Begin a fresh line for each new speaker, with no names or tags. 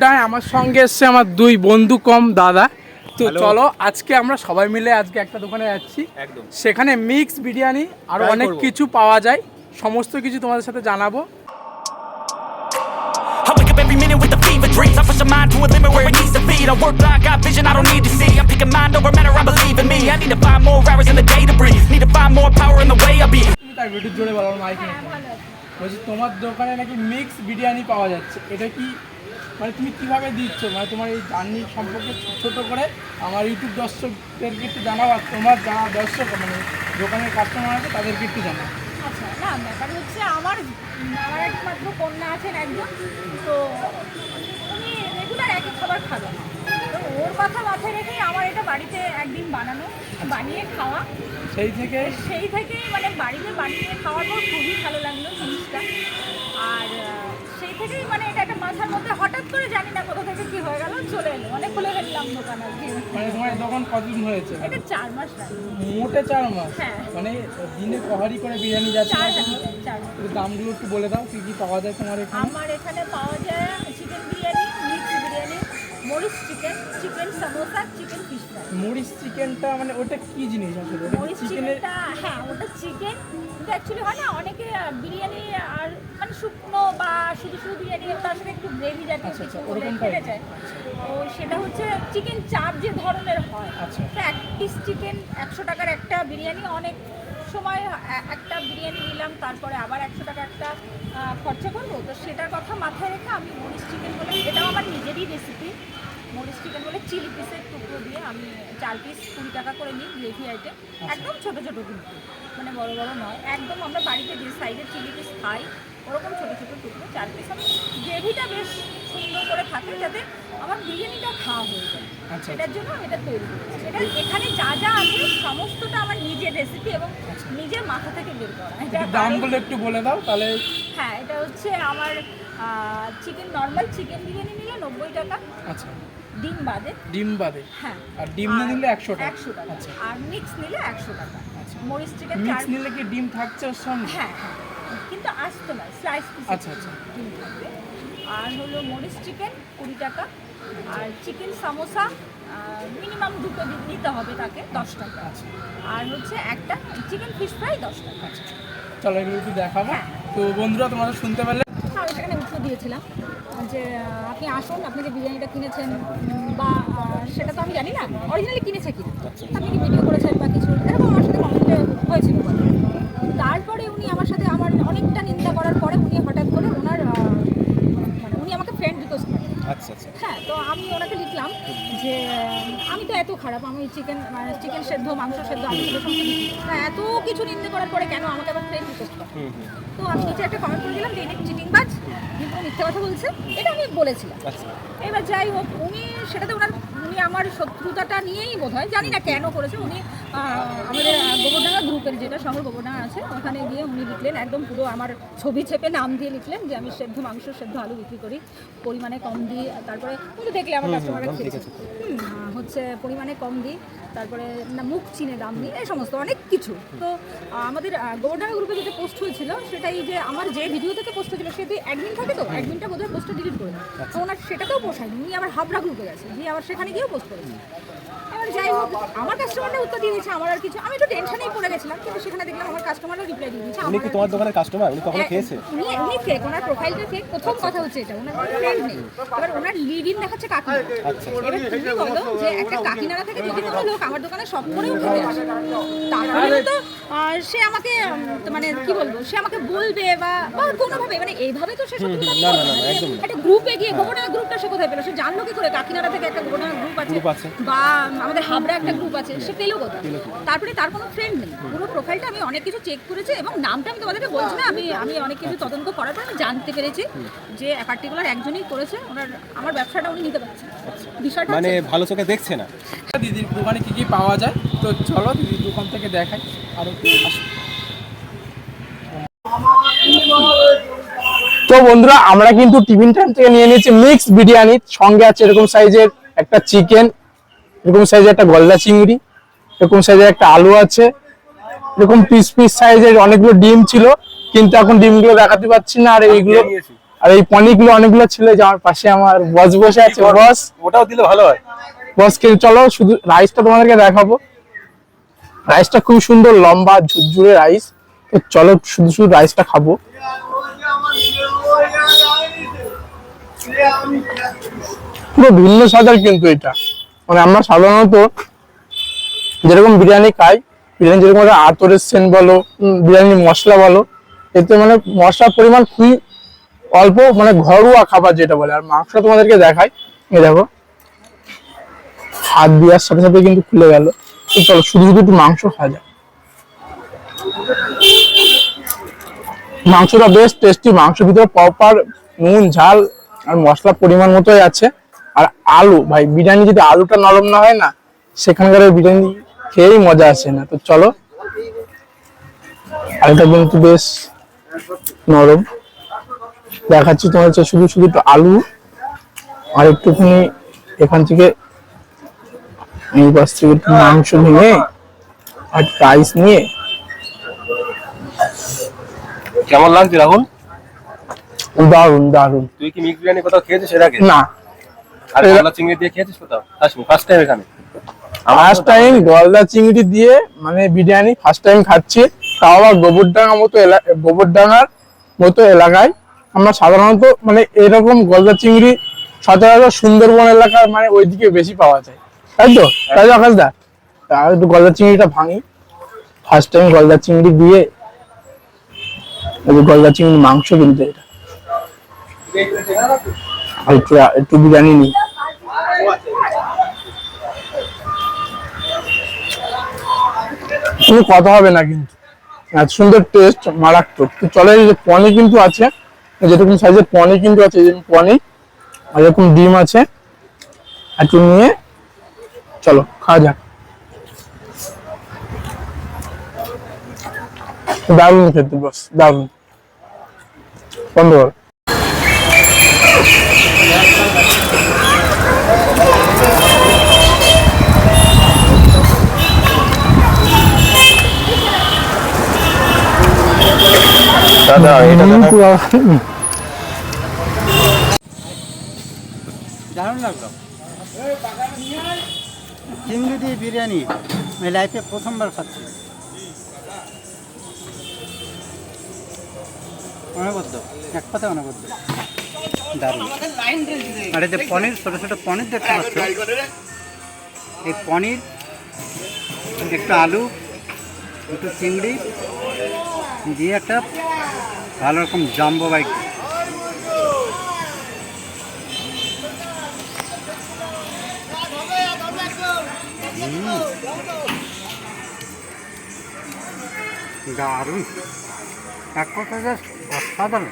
আড্ডায় আমার সঙ্গে এসছে আমার দুই বন্ধু কম দাদা। দোকানে যাচ্ছি। সেখানে মিক্স বিরিয়ানি আর অনেক কিছু পাওয়া যায়। সমস্ত কিছু তোমাদের সাথে জানাব। হ্যাঁ, তোমার দোকানে নাকি মিক্স বিরিয়ানি পাওয়া যাচ্ছে? এটা কি মানে তুমি কীভাবে দিচ্ছ? মানে তোমার এই জার্নি সম্পর্কে ছোট ছোট করে আমার ইউটিউব দর্শকদেরকে একটু জানাও আর তোমার যারা দর্শক মানে দোকানের কাস্টমার আছে তাদেরকে একটু জানাও।
আচ্ছা না ব্যাপার হচ্ছে আমার আমার একমাত্র কন্যা আছেন একজন তো উনি রেগুলার একই খাবার খাবেন তো ওর কথা মাথায় রেখেই আমার এটা বাড়িতে একদিন বানানো বানিয়ে খাওয়া।
সেই থেকে?
সেই থেকেই মানে বাড়িতে বানিয়ে খাওয়ার পর খুবই ভালো লাগল জিনিসটা। আর সেই থেকেই মানে এটা একটা মাথার মধ্যে হঠাৎ করে জানি না কোথা থেকে কি হয়ে গেল চলে এলো। মানে খুলে ফেললাম দোকান আর কি।
মানে তোমার দোকান কতদিন হয়েছে?
এটা চার মাস
মোটে চার মাস?
হ্যাঁ।
মানে দিনে কহারি করে বিরিয়ানি যাচ্ছে?
চার
দামগুলো একটু বলে দাও কি কি পাওয়া যায় তোমার এখানে?
আমার এখানে পাওয়া মরিচ chicken chicken samosa chicken fish fry.
মরিচ চিকেনটা মানে ওটা কি জিনিস আসলে?
মরিচ চিকেনটা হ্যাঁ ওটা চিকেন। কিন্তু অ্যাকচুয়ালি হয় না অনেকে বিরিয়ানি আর মানে শুকনো বা শুধু শুধু বিরিয়ানি তার সাথে একটু গ্রেভি জাতীয়
আচ্ছা,
কিছু
আচ্ছা,
খেতে
type?
তো সেটা হচ্ছে চিকেন চাপ যে ধরনের হয়
আচ্ছা।
তো এক পিস চিকেন একশো টাকার একটা বিরিয়ানি অনেক সময় একটা বিরিয়ানি নিলাম তারপরে আবার একশো টাকা একটা খরচা করব। তো সেটার কথা মাথায় রেখে আমি মরিচ চিকেন বলে এটাও আমার নিজেরই রেসিপি মরিচ চিকেন বলে চিলি পিসের টুকরো দিয়ে আমি চার পিস কুড়ি টাকা করে নিই গ্রেভি আইটেম একদম ছোট ছোট কিন্তু মানে বড় বড় নয়। একদম আমরা বাড়িতে যে সাইডে চিলি পিস খাই ওরকম ছোট ছোট টুকরো চার পিস আমি গ্রেভিটা বেশ সুন্দর করে থাকে যাতে আমার বিরিয়ানিটা খাওয়া হয়ে যায়।
আচ্ছা
সেটার জন্য আমি এটা তৈরি এটা এখানে যা যা আছে সমস্তটা আমার নিজের রেসিপি এবং নিজের মাথা থেকে বের করা।
দামগুলো একটু বলে দাও তাহলে
হ্যাঁ এটা হচ্ছে আমার চিকেন নর্মাল চিকেন বিরিয়ানি নিলে নব্বই টাকা।
আচ্ছা।
ডিম বাদে।
ডিম বাদে।
হ্যাঁ।
আর ডিম না নিলে একশো টাকা।
একশো টাকা।
আচ্ছা।
আর মিক্স নিলে একশো টাকা।
আচ্ছা।
মরিচ চিকেন
মিক্স নিলে কি ডিম থাকছে ওর সঙ্গে?
হ্যাঁ হ্যাঁ। কিন্তু আসতো না। স্লাইস পিস
আচ্ছা, আচ্ছা।
ডিম থাকবে। আর হলো মরিচ চিকেন কুড়ি টাকা। আর চিকেন সামোসা মিনিমাম দুটো নিতে হবে তাকে দশ টাকা।
আচ্ছা।
আর হচ্ছে একটা চিকেন ফিশ ফ্রাই দশ টাকা।
আচ্ছা। চলো এগুলো একটু দেখাবো।
হ্যাঁ।
তো বন্ধুরা তোমরা শুনতে পারলে
আমি সেখানে উত্তর দিয়েছিলাম। যে আপনি আসুন, আপনি যে বিরিয়ানিটা কিনেছেন বা সেটা তো আমি জানি না অরিজিনালি কিনেছে কি আপনি কি ভিডিও করেছেন বা কিছু? এরকম আমার সাথে কমেন্টে হয়েছিল। তারপরে উনি আমার সাথে আমার অনেকটা নিন্দা করার পরে উনি হঠাৎ করে ওনার আহ, মানে উনি আমাকে ফ্রেন্ড রিকোয়েস্ট করেন
আচ্ছা আচ্ছা
হ্যাঁ তো আমি ওনাকে লিখলাম যে আমি তো এত খারাপ আমি চিকেন মানে চিকেন সেদ্ধ মাংস সেদ্ধ আমি এত কিছু নিন্দে করার পরে কেন আমাকে আবার ফ্রেন্ড রিকোয়েস্ট করে? তো আমি নিচে একটা কমেন্ট করে দিলাম যে চিটিংবাজ? কিন্তু মিথ্যে কথা বলছে? এটা আমি বলেছিলাম।
আচ্ছা।
এবার যাই হোক উনি সেটাতে ওনার উনি আমার শত্রুতাটা নিয়েই বোধ হয় জানি না কেন করেছে উনি আমাদের গোবরডাঙ্গা গ্রুপের যেটা শহর গোবরডাঙ্গা আছে ওখানে গিয়ে উনি লিখলেন একদম পুরো আমার ছবি চেপে নাম দিয়ে লিখলেন যে আমি সেদ্ধ মাংস সেদ্ধ আলু বিক্রি করি পরিমাণে কম দিই তারপরে কিন্তু দেখলে আমার কাস্টমাররা খেয়েছে। হচ্ছে পরিমাণে কম দিই তারপরে না মুখ চিনে দাম দিই এই সমস্ত অনেক কিছু। তো আমাদের গোবরডাঙ্গা গ্রুপে যেটা পোস্ট হয়েছিল সেটাই যে আমার যে ভিডিও থেকে পোস্ট হয়েছিল সেটি অ্যাডমিন থাকে তো অ্যাডমিনটা বোধহয় পোস্টটা ডিলিট করে দেয়। তো ওনার সেটাতেও পোষায়নি উনি আবার হাবড়া গ্রুপে গেছে দিয়ে আবার সেখানে গিয়েও পোস্ট করেছে। যাই হোক আমার কাস্টমারটা উত্তর দিয়ে দিয়েছে আমার আর কিছু আমি একটু টেনশনেই পড়ে গেছিলাম কিন্তু সেখানে দেখলাম আমার কাস্টমারও রিপ্লাই দিয়ে দিয়েছে
উনি কি তোমার দোকানের কাস্টমার উনি কখনো খেয়েছে?
উনি উনি ফেক ওনার প্রোফাইলটা ফেক প্রথম কথা হচ্ছে এটা ওনার কোনো ফ্রেন্ড নেই। এবার ওনার লিড ইন দেখাচ্ছে কাকি
আচ্ছা।
এবার তুমি বলো যে একটা কাকিনাড়া থেকে যদি কোনো লোক আমার দোকানে সব করেও খেতে আসে তারপরে তো সে আমাকে মানে কি বলব সে আমাকে বলবে বা বা কোনোভাবে মানে এইভাবে তো সে। একটা গ্রুপে গিয়ে গোবরডাঙ্গা গ্রুপটা সে কোথায় পেল? সে জানলো কি করে? কাকিনাড়া থেকে একটা গোবরডাঙ্গা গ্রুপ আছে। বা আমাদের হাবড়া একটা গ্রুপ আছে সে পেল কোথায়? তারপরে তার কোনো ফ্রেন্ড নেই। পুরো প্রোফাইলটা আমি অনেক কিছু চেক করেছি এবং নামটা আমি তোমাদেরকে বলছি না আমি আমি অনেক কিছু তদন্ত করার পর আমি জানতে পেরেছি যে পার্টিকুলার একজনই করেছে ওনার আমার ব্যবসাটা উনি নিতে পারছেন। বিষয়টা
মানে ভালো চোখে দেখছে না।
দিদির দোকানে কি কি পাওয়া যায়? তো চলো দিদির দোকান থেকে দেখাই আরও তো বন্ধুরা আমরা কিন্তু টিফিন টাইম থেকে নিয়ে নিয়েছি মিক্স বিরিয়ানি। সঙ্গে আছে এরকম সাইজের একটা চিকেন এরকম সাইজের একটা গলদা চিংড়ি এরকম সাইজের একটা আলু আছে এরকম পিস পিস সাইজের অনেকগুলো ডিম ছিল কিন্তু এখন ডিমগুলো দেখাতে পাচ্ছি না আর এইগুলো আর এই পনিরগুলো অনেকগুলো ছিল যে আমার পাশে আমার বস বসে আছে। বস।
ওটাও দিলে ভালো হয়।
বসকে চলো শুধু রাইসটা তোমাদেরকে দেখাবো। রাইসটা খুব সুন্দর লম্বা ঝুরঝুরে রাইস তো চলো শুধু শুধু রাইসটা খাব। পুরো ভিন্ন স্বাদের কিন্তু এটা। মানে আমরা সাধারণত যেরকম বিরিয়ানি খাই বিরিয়ানি যেরকম আতরের সেন বলো বিরিয়ানি মশলা বলো এতে মানে মশলার পরিমাণ খুবই অল্প মানে ঘরোয়া খাবার যেটা বলে। আর মাংসটা তোমাদেরকে দেখাই। এই দেখো। হাত দেওয়ার সাথে সাথে কিন্তু খুলে গেল। চলো, শুধু শুধু একটু মাংস খাওয়া যায় মাংসটা বেশ টেস্টি মাংসের ভিতরে প্রপার নুন, ঝাল আর মশলা পরিমাণ মতোই আছে। আর আলু, ভাই, বিরিয়ানি যদি আলুটা নরম না হয় না, সেখানকার বিরিয়ানি খেয়েই মজা আসে না। তো চলো। আলুটা কিন্তু বেশ নরম। দেখাচ্ছি তোমার হচ্ছে শুধু শুধু একটু আলু আর একটুখানি এখান থেকে এই পাশ থেকে একটু মাংস নিয়ে আর রাইস নিয়ে।
কেমন লাগছে রাহুল?
দারুণ দারুণ
তুই কি মিক্স বিরিয়ানি কোথাও খেয়েছিস এর আগে?
না।
আর
এরা-
গলা চিংড়ি দিয়ে খেয়েছিস কোথাও? ফার্স্ট টাইম এখানে।
ফার্স্ট টাইম গলদা চিংড়ি দিয়ে মানে বিরিয়ানি ফার্স্ট টাইম খাচ্ছি। তাও আবার গোবরডাঙ্গা মতো গোবরডাঙ্গার মতো এলাকায়। আমরা সাধারণত মানে এরকম গলদা চিংড়ি সচরাচর সুন্দরবন এলাকার মানে ওইদিকে বেশি পাওয়া যায়। তাই তো? তাই তো আকাশ দা? একটু গলদা চিংড়িটা ভাঙি। ফার্স্ট টাইম গলদা চিংড়ি দিয়ে গলদা চিংড়ি মাংস কিন্তু এটা। একটু একটু বিরিয়ানি নিই। কোনো কথা হবে না কিন্তু। এত সুন্দর টেস্ট মারাত্মক। চলে পনির কিন্তু আছে। যেরকম সাইজের পনি কিন্তু আছে যেরকম পনি আর এরকম ডিম আছে, একটু নিয়ে চলো, খাওয়া যাক। দারুণ খেতে, বস, দারুণ। বন্ধ কর।
দাদা এটা দাদা।
দারুণ লাগল। চিংড়ি দিয়ে বিরিয়ানি আমি লাইফে প্রথমবার খাচ্ছি। অনবদ্য এক পাতে অনবদ্য। দারুণ। আর যে পনির ছোটো ছোটো পনির দেখতে পাচ্ছ? এই পনির একটু আলু একটু চিংড়ি দিয়ে একটা ভালো রকম জাম্বো বাইক। দারুণ। এক কথা জাস্ট অসাধারণ।